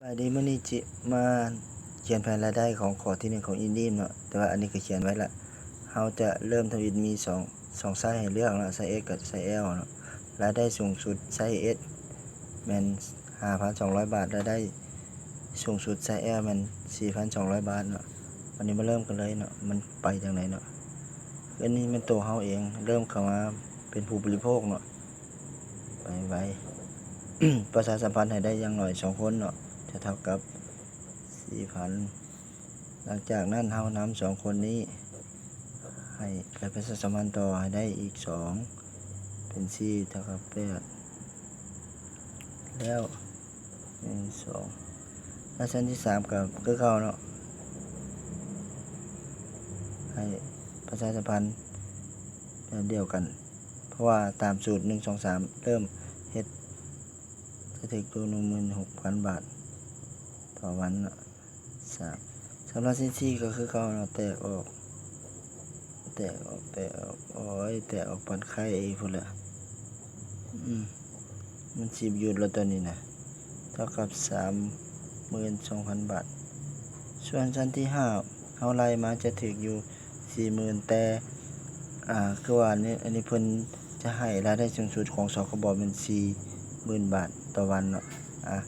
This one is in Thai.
สวัสดีมื้อนี้จิมาเขียนแผนรายได้ของขอที่หนึ่งของอินดีมเนาะแต่ว่าอันนี้ก็เขียนไว้ละเราจะเริ่มทวิตมีสองสองไซส์ให้เลือกเนาะไซส์ X กับไซส์ L เนาะรายได้สูงสุดไซส์ S แม่น5,200บาทรายได้สูงสุดไซส์ L แม่พัน4,200บาทเนาะวันนี้มาเริ่มกันเลยเนาะมันไปจังไดเนาะอันนี้มันตัวเฮาเองเริ่มเข้ามาเป็นผู้บริโภคเนาะไปไวประชาสัมพันธ์ให้ได้ย่างน้อยสองคนเนาะ จะเท่ากับสี่พันหลังจากนั้นเฮาน้ำสองคนนี้ ให้ไปประชาสัมพันธ์ต่อให้ได้อีกสองเป็นสี่เท่ากับแปดแล้วหนึ่งสองแล้วชั้นที่สามกับคือเข้าเนาะให้ประชาสัมพันธ์แบบเดียวกัน เพราะว่าตามสูตรหนึ่งสองสามเริ่มเฮ็ดจะถึงตัวหนึ่งหมื่นหกพันบาท ต่อวันเนาะสามสำหรับซินซี่ก็คือเขาเนาแตกออก แตกออกแตกออกโอ้ยแตกออกปันไข่อีกพุ่นละอืมมันสิบหยุดแล้วตัวนี้นะเท่ากับสามหมื่นสองพันบาท ส่วนชั้นที่ห้าเฮาไล่มาจะถึงอยู่สี่หมื่นแต่ อ่า คือว่านี่อันนี้เพิ่นจะให้รายได้สูงสุดของสคบเป็นสี่หมื่นบาทต่อวันเนาะ อะ